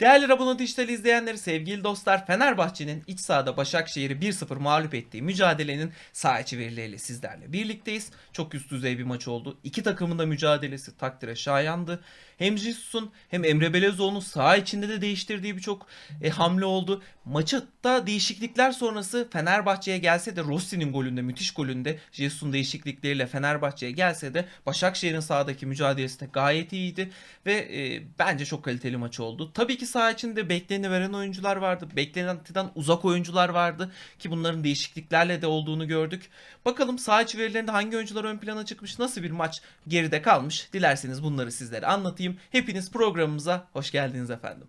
Değerli Rabona Dijital izleyenleri, sevgili dostlar, Fenerbahçe'nin iç sahada Başakşehir'i 1-0 mağlup ettiği mücadelenin saha içi verileriyle sizlerle birlikteyiz. Çok üst düzey bir maç oldu. İki takımın da mücadelesi takdire şayandı. Hem Jesus'un hem Emre Belezoğlu'nun saha içinde de değiştirdiği birçok e, hamle oldu. Maçta değişiklikler sonrası Fenerbahçe'ye gelse de Rossi'nin golünde, müthiş golünde Jesus'un değişiklikleriyle Fenerbahçe'ye gelse de Başakşehir'in sahadaki mücadelesi de gayet iyiydi ve e, bence çok kaliteli maç oldu. Tabii ki saha içinde bekleneni veren oyuncular vardı. Beklenenden uzak oyuncular vardı ki bunların değişikliklerle de olduğunu gördük. Bakalım saha içi verilerinde hangi oyuncular ön plana çıkmış, nasıl bir maç geride kalmış. Dilerseniz bunları sizlere anlatayım. Hepiniz programımıza hoş geldiniz efendim.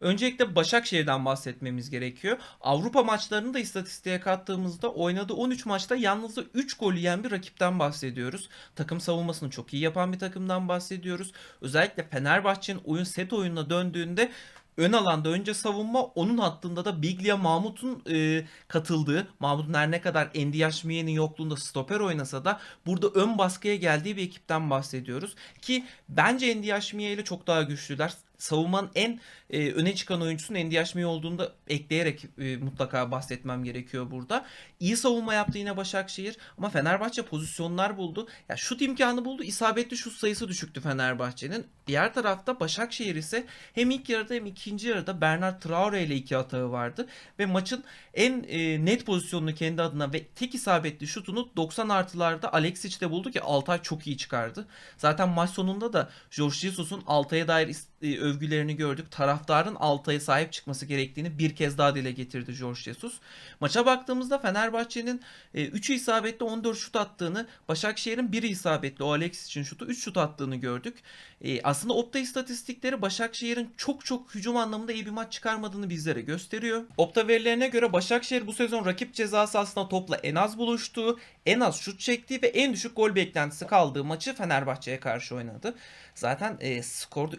Öncelikle Başakşehir'den bahsetmemiz gerekiyor. Avrupa maçlarını da istatistiğe kattığımızda oynadığı 13 maçta yalnızca 3 gol yiyen bir rakipten bahsediyoruz. Takım savunmasını çok iyi yapan bir takımdan bahsediyoruz. Özellikle Fenerbahçe'nin oyun set oyununa döndüğünde ön alanda önce savunma onun hattında da Biglia Mahmut'un e, katıldığı Mahmut'un her ne kadar Endiaşmiye'nin yokluğunda stoper oynasa da burada ön baskıya geldiği bir ekipten bahsediyoruz. Ki bence Endiaşmiye ile çok daha güçlüler savunmanın en e, öne çıkan oyuncusunun Endiaşmiye olduğunu da ekleyerek e, mutlaka bahsetmem gerekiyor burada. İyi savunma yaptı yine Başakşehir ama Fenerbahçe pozisyonlar buldu. Ya şut imkanı buldu. İsabetli şut sayısı düşüktü Fenerbahçe'nin. Diğer tarafta Başakşehir ise hem ilk yarıda hem ikinci yarıda Bernard Traore ile iki hatağı vardı ve maçın en e, net pozisyonunu kendi adına ve tek isabetli şutunu 90 artılarda Alexic'de buldu ki Altay çok iyi çıkardı. Zaten maç sonunda da Jorge Jesus'un Altay'a dair övgülerini gördük. Taraftarın Altay'a sahip çıkması gerektiğini bir kez daha dile getirdi Jorge Jesus. Maça baktığımızda Fenerbahçe'nin 3'ü isabetli 14 şut attığını, Başakşehir'in 1'i isabetli o Alex için şutu 3 şut attığını gördük. E, aslında Opta istatistikleri Başakşehir'in çok çok hücum anlamında iyi bir maç çıkarmadığını bizlere gösteriyor. Opta verilerine göre Başakşehir bu sezon rakip ceza sahasında topla en az buluştuğu, en az şut çektiği ve en düşük gol beklentisi kaldığı maçı Fenerbahçe'ye karşı oynadı. Zaten e, skorda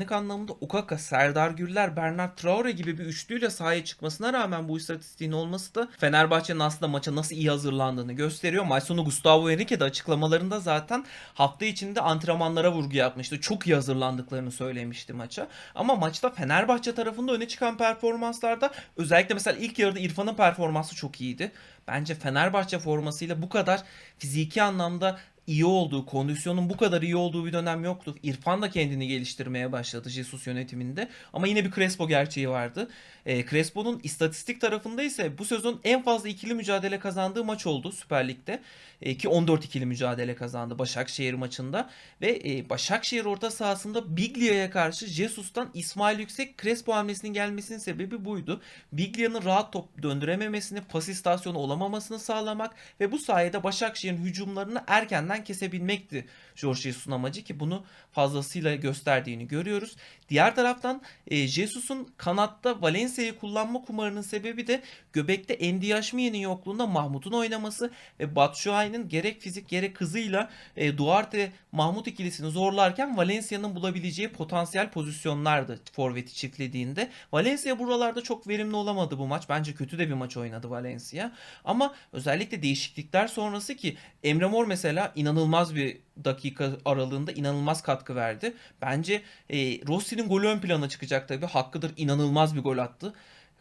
üretkenlik anlamında Okaka, Serdar Gürler, Bernard Traore gibi bir üçlüyle sahaya çıkmasına rağmen bu istatistiğin olması da Fenerbahçe'nin aslında maça nasıl iyi hazırlandığını gösteriyor. Maç sonu Gustavo Henrique de açıklamalarında zaten hafta içinde antrenmanlara vurgu yapmıştı. Çok iyi hazırlandıklarını söylemişti maça. Ama maçta Fenerbahçe tarafında öne çıkan performanslarda özellikle mesela ilk yarıda İrfan'ın performansı çok iyiydi. Bence Fenerbahçe formasıyla bu kadar fiziki anlamda iyi olduğu, kondisyonun bu kadar iyi olduğu bir dönem yoktu. İrfan da kendini geliştirmeye başladı Jesus yönetiminde. Ama yine bir Crespo gerçeği vardı. E, Crespo'nun istatistik tarafında ise bu sezon en fazla ikili mücadele kazandığı maç oldu Süper Lig'de. E, ki 14 ikili mücadele kazandı Başakşehir maçında. Ve e, Başakşehir orta sahasında Biglia'ya karşı Jesus'tan İsmail Yüksek Crespo hamlesinin gelmesinin sebebi buydu. Biglia'nın rahat top döndürememesini, pas istasyonu olamamasını sağlamak ve bu sayede Başakşehir'in hücumlarını erkenden kesebilmekti Jorge Jesus'un amacı ki bunu fazlasıyla gösterdiğini görüyoruz. Diğer taraftan e, Jesus'un kanatta Valencia'yı kullanma kumarının sebebi de göbekte Endiaşmiye'nin yokluğunda Mahmut'un oynaması ve Batshuayi'nin gerek fizik gerek hızıyla e, Duarte Mahmut ikilisini zorlarken Valencia'nın bulabileceği potansiyel pozisyonlardı forveti çiftlediğinde. Valencia buralarda çok verimli olamadı bu maç. Bence kötü de bir maç oynadı Valencia. Ama özellikle değişiklikler sonrası ki Emre Mor mesela inanılmaz bir dakika aralığında inanılmaz katkı verdi. Bence e, Rossi'nin golü ön plana çıkacak tabii. Hakkıdır inanılmaz bir gol attı.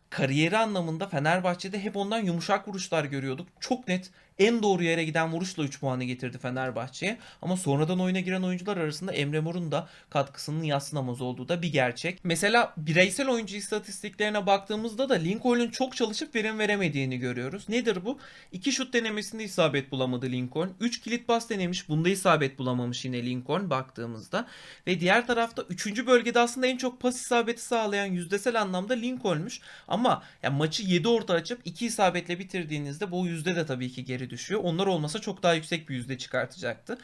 Kariyeri anlamında Fenerbahçe'de hep ondan yumuşak vuruşlar görüyorduk. Çok net en doğru yere giden vuruşla 3 puanı getirdi Fenerbahçe'ye. Ama sonradan oyuna giren oyuncular arasında Emre Mor'un da katkısının yadsınamaz olduğu da bir gerçek. Mesela bireysel oyuncu istatistiklerine baktığımızda da Lincoln'un çok çalışıp verim veremediğini görüyoruz. Nedir bu? 2 şut denemesinde isabet bulamadı Lincoln. 3 kilit pas denemiş. Bunda isabet bulamamış yine Lincoln baktığımızda. Ve diğer tarafta 3. bölgede aslında en çok pas isabeti sağlayan yüzdesel anlamda Lincoln'muş. Ama ya maçı 7 orta açıp 2 isabetle bitirdiğinizde bu yüzde de tabii ki geri düşüyor. Onlar olmasa çok daha yüksek bir yüzde çıkartacaktı.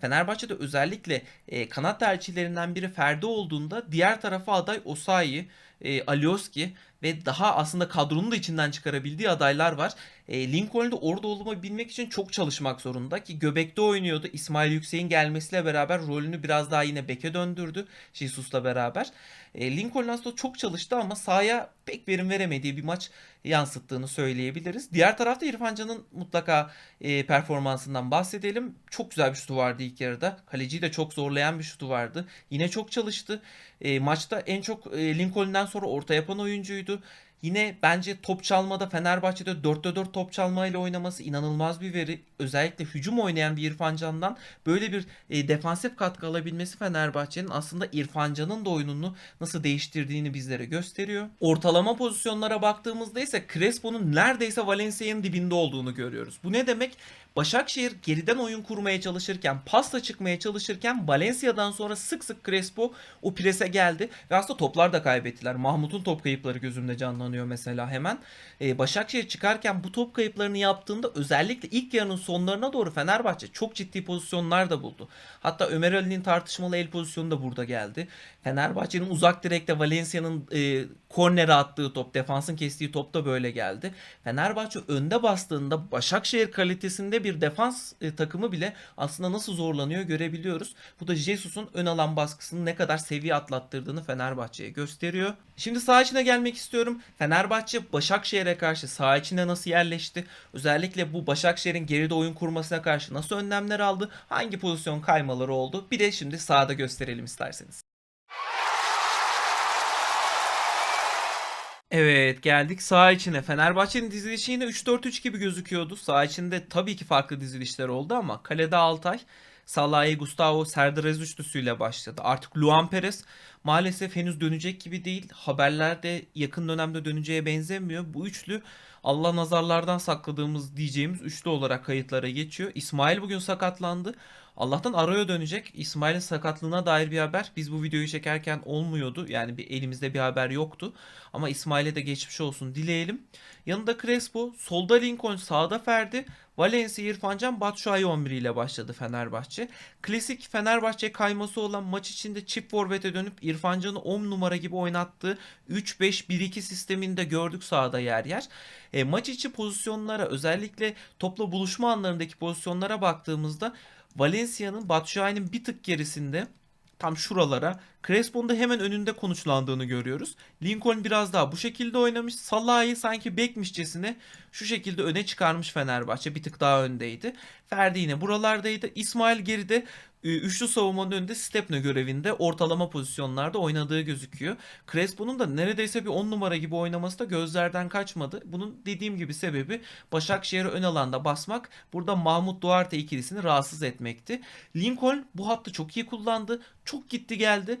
Fenerbahçe'de özellikle e, kanat tercihlerinden biri Ferdi olduğunda diğer tarafa aday Osayi e, Alioski ve daha aslında kadronun da içinden çıkarabildiği adaylar var. E, Lincoln'da orada olabilmek için çok çalışmak zorunda ki göbekte oynuyordu. İsmail Yüksek'in gelmesiyle beraber rolünü biraz daha yine beke döndürdü Jesus'la beraber. E, Lincoln aslında çok çalıştı ama sahaya pek verim veremediği bir maç yansıttığını söyleyebiliriz. Diğer tarafta İrfan Can'ın mutlaka e, performansından bahsedelim. Çok güzel bir şutu vardı ilk yarıda. Kaleciyi de çok zorlayan bir şutu vardı. Yine çok çalıştı. E, maçta en çok e, Lincoln'den sonra orta yapan oyuncuydu. Yine bence top çalmada Fenerbahçe'de 4'te 4 top çalmayla oynaması inanılmaz bir veri. Özellikle hücum oynayan bir İrfan Can'dan böyle bir e, defansif katkı alabilmesi Fenerbahçe'nin aslında İrfan Can'ın da oyununu nasıl değiştirdiğini bizlere gösteriyor. Ortalama pozisyonlara baktığımızda ise Crespo'nun neredeyse Valencia'nın dibinde olduğunu görüyoruz. Bu ne demek? Başakşehir geriden oyun kurmaya çalışırken, pasla çıkmaya çalışırken Valencia'dan sonra sık sık Crespo o prese geldi ve aslında toplar da kaybettiler. Mahmut'un top kayıpları gözümde canlanıyor mesela hemen. Ee, Başakşehir çıkarken bu top kayıplarını yaptığında özellikle ilk yarının sonlarına doğru Fenerbahçe çok ciddi pozisyonlar da buldu. Hatta Ömer Ali'nin tartışmalı el pozisyonu da burada geldi. Fenerbahçe'nin uzak direkte Valencia'nın e, kornere attığı top, defansın kestiği top da böyle geldi. Fenerbahçe önde bastığında Başakşehir kalitesinde bir defans e, takımı bile aslında nasıl zorlanıyor görebiliyoruz. Bu da Jesus'un ön alan baskısını ne kadar seviye atlattırdığını Fenerbahçe'ye gösteriyor. Şimdi saha içine gelmek istiyorum. Fenerbahçe Başakşehir'e karşı saha içinde nasıl yerleşti? Özellikle bu Başakşehir'in geride oyun kurmasına karşı nasıl önlemler aldı? Hangi pozisyon kaymaları oldu? Bir de şimdi sahada gösterelim isterseniz. Evet geldik saha içine. Fenerbahçe'nin dizilişi yine 3-4-3 gibi gözüküyordu. Saha içinde tabii ki farklı dizilişler oldu ama kalede Altay, Salah'ı Gustavo Serdar Aziz üçlüsüyle başladı. Artık Luan Perez maalesef henüz dönecek gibi değil. Haberlerde yakın dönemde döneceğe benzemiyor. Bu üçlü Allah nazarlardan sakladığımız diyeceğimiz üçlü olarak kayıtlara geçiyor. İsmail bugün sakatlandı. Allah'tan araya dönecek. İsmail'in sakatlığına dair bir haber biz bu videoyu çekerken olmuyordu. Yani bir elimizde bir haber yoktu. Ama İsmail'e de geçmiş olsun dileyelim. Yanında Crespo, solda Lincoln, sağda Ferdi, Valencia, İrfan Can, Batshuayi 11 ile başladı Fenerbahçe. Klasik Fenerbahçe kayması olan maç içinde çift forvete dönüp İrfan Can'ı 10 numara gibi oynattığı 3-5-1-2 sisteminde gördük sahada yer yer. E, maç içi pozisyonlara özellikle topla buluşma anlarındaki pozisyonlara baktığımızda Valencia'nın Batshuayi'nin bir tık gerisinde tam şuralara Crespo'nun da hemen önünde konuşlandığını görüyoruz. Lincoln biraz daha bu şekilde oynamış. Salah'ı sanki bekmişçesine şu şekilde öne çıkarmış Fenerbahçe. Bir tık daha öndeydi. Ferdi yine buralardaydı. İsmail geride e, üçlü savunmanın önünde Stepne görevinde ortalama pozisyonlarda oynadığı gözüküyor. Crespo'nun da neredeyse bir 10 numara gibi oynaması da gözlerden kaçmadı. Bunun dediğim gibi sebebi Başakşehir'e ön alanda basmak. Burada Mahmut Duarte ikilisini rahatsız etmekti. Lincoln bu hattı çok iyi kullandı. Çok gitti geldi.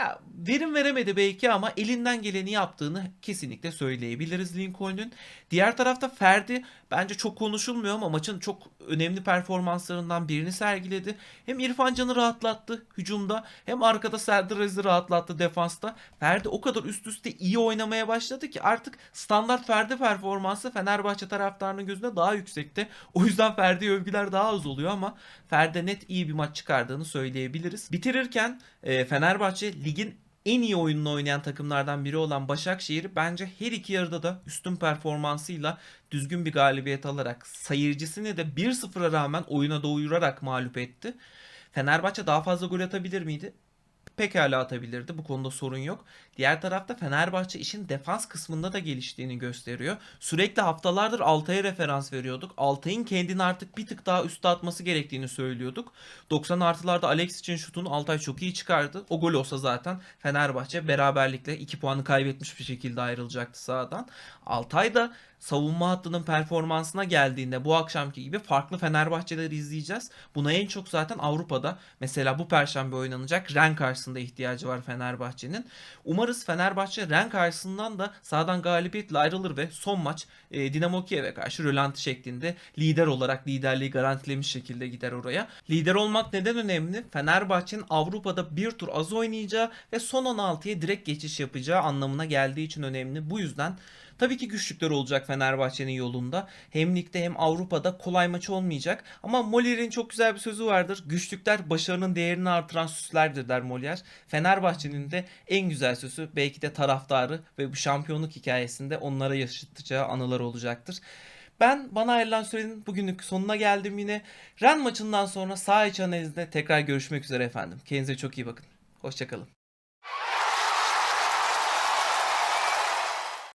Ya, verim veremedi belki ama elinden geleni yaptığını kesinlikle söyleyebiliriz Lincoln'un. Diğer tarafta Ferdi bence çok konuşulmuyor ama maçın çok önemli performanslarından birini sergiledi. Hem İrfan Can'ı rahatlattı hücumda hem arkada Serdar Aziz'i rahatlattı defansta. Ferdi o kadar üst üste iyi oynamaya başladı ki artık standart Ferdi performansı Fenerbahçe taraftarının gözünde daha yüksekte. O yüzden Ferdi övgüler daha az oluyor ama Ferdi net iyi bir maç çıkardığını söyleyebiliriz. Bitirirken e, Fenerbahçe ligin en iyi oyununu oynayan takımlardan biri olan Başakşehir bence her iki yarıda da üstün performansıyla düzgün bir galibiyet alarak sayıcısını da 1-0'a rağmen oyuna doyurarak mağlup etti. Fenerbahçe daha fazla gol atabilir miydi? Pekala atabilirdi. Bu konuda sorun yok. Diğer tarafta Fenerbahçe işin defans kısmında da geliştiğini gösteriyor. Sürekli haftalardır Altay'a referans veriyorduk. Altay'ın kendini artık bir tık daha üste atması gerektiğini söylüyorduk. 90 artılarda Alex için şutunu Altay çok iyi çıkardı. O gol olsa zaten Fenerbahçe beraberlikle 2 puanı kaybetmiş bir şekilde ayrılacaktı sahadan. Altay da savunma hattının performansına geldiğinde bu akşamki gibi farklı Fenerbahçeleri izleyeceğiz. Buna en çok zaten Avrupa'da mesela bu perşembe oynanacak Ren karşısında ihtiyacı var Fenerbahçe'nin. Umarız Fenerbahçe Ren karşısından da sağdan galibiyetle ayrılır ve son maç e, Dinamo Kiev'e karşı rölanti şeklinde lider olarak liderliği garantilemiş şekilde gider oraya. Lider olmak neden önemli? Fenerbahçe'nin Avrupa'da bir tur az oynayacağı ve son 16'ya direkt geçiş yapacağı anlamına geldiği için önemli. Bu yüzden Tabii ki güçlükler olacak Fenerbahçe'nin yolunda. Hem ligde hem Avrupa'da kolay maç olmayacak. Ama Molier'in çok güzel bir sözü vardır. Güçlükler başarının değerini artıran süslerdir der Molière. Fenerbahçe'nin de en güzel sözü belki de taraftarı ve bu şampiyonluk hikayesinde onlara yaşatacağı anılar olacaktır. Ben bana ayrılan sürenin bugünlük sonuna geldim yine. Ren maçından sonra sağ iç analizde tekrar görüşmek üzere efendim. Kendinize çok iyi bakın. Hoşçakalın.